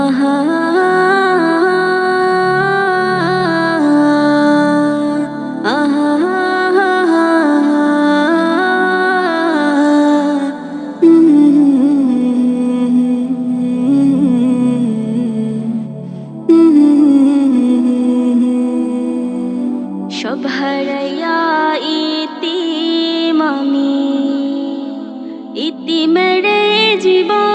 আহা। সব হারাইয়া ইতিম আমি ইতিমেরে জীবন।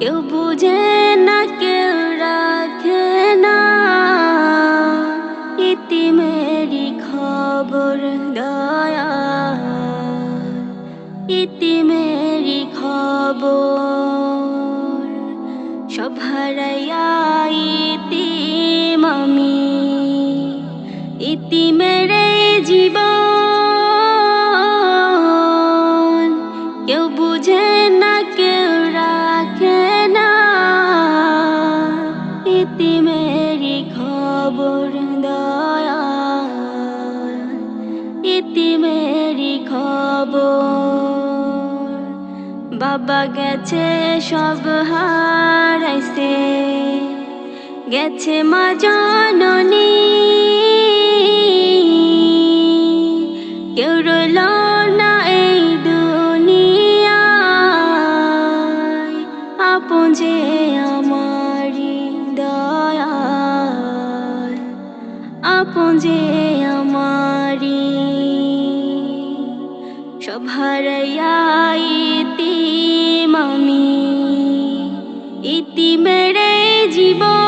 কেউ বুঝে না, কেউ রাখে না। ইতিমেরি খবর দয়া ইতিমেরি খবর। সব হারাইয়া ইতিম আমি। ইতিমেরে জীবন। কেউ বুঝে না, কেউ রাখে না। ইতিমেরি খবর দয়া ইতিমেরি খবর। বাবা গেছে সব হারাইছে। গেছে মা জননী। যে আমারি দয়াল, আপন যে আমারি সব হারাইয়া ইতিম আমি, ইতিমেরে জীবন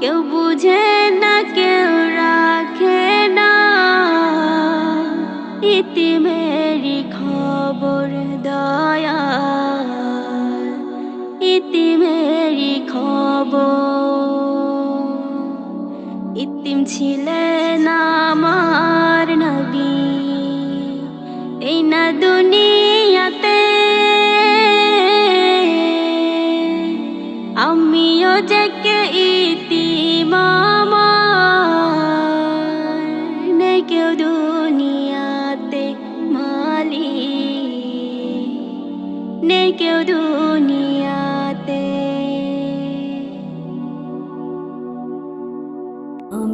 কেউ বুঝে না, কেউ রাখে না ইতিমেরি খবর। ইতিম ছিলেন আমার নবী। এই না দুনিয়াতে আমিও যে ইতিম কেউ দুনিয়াতে মালি নেই কেউ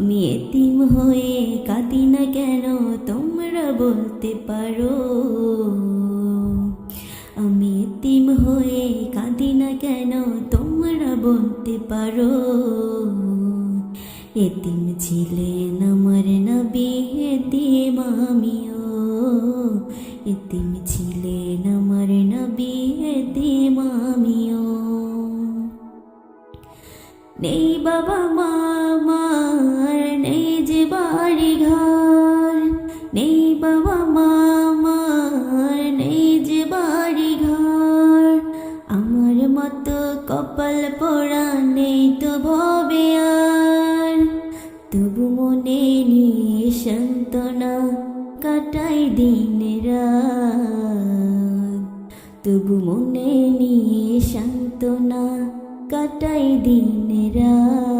আমি এতিম হয়ে কাঁদি না কেন? তোমরা বলতে পারো। আমি এতিম হয়ে কাঁদি না কেন? তোমরা বলতে পারো। এতিম ছিলেন আমার নবী, এতিম আমিও। এতিম ছিলেন আমার নবী, এতিম আমিও। নেই বাবা যে বাড়ি ঘর। নেই বাবা মামার, নেই যে বাড়ি ঘর। আমার মতো কপাল পোড়া নেই তো ভবে আর। তবু মনে নিয়ে সান্ত্বনা কাটাই দিন রাত। তবু মনে নিয়ে সান্ত্বনা কাটাই দিন রাত।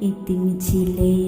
এতিম ছিলেন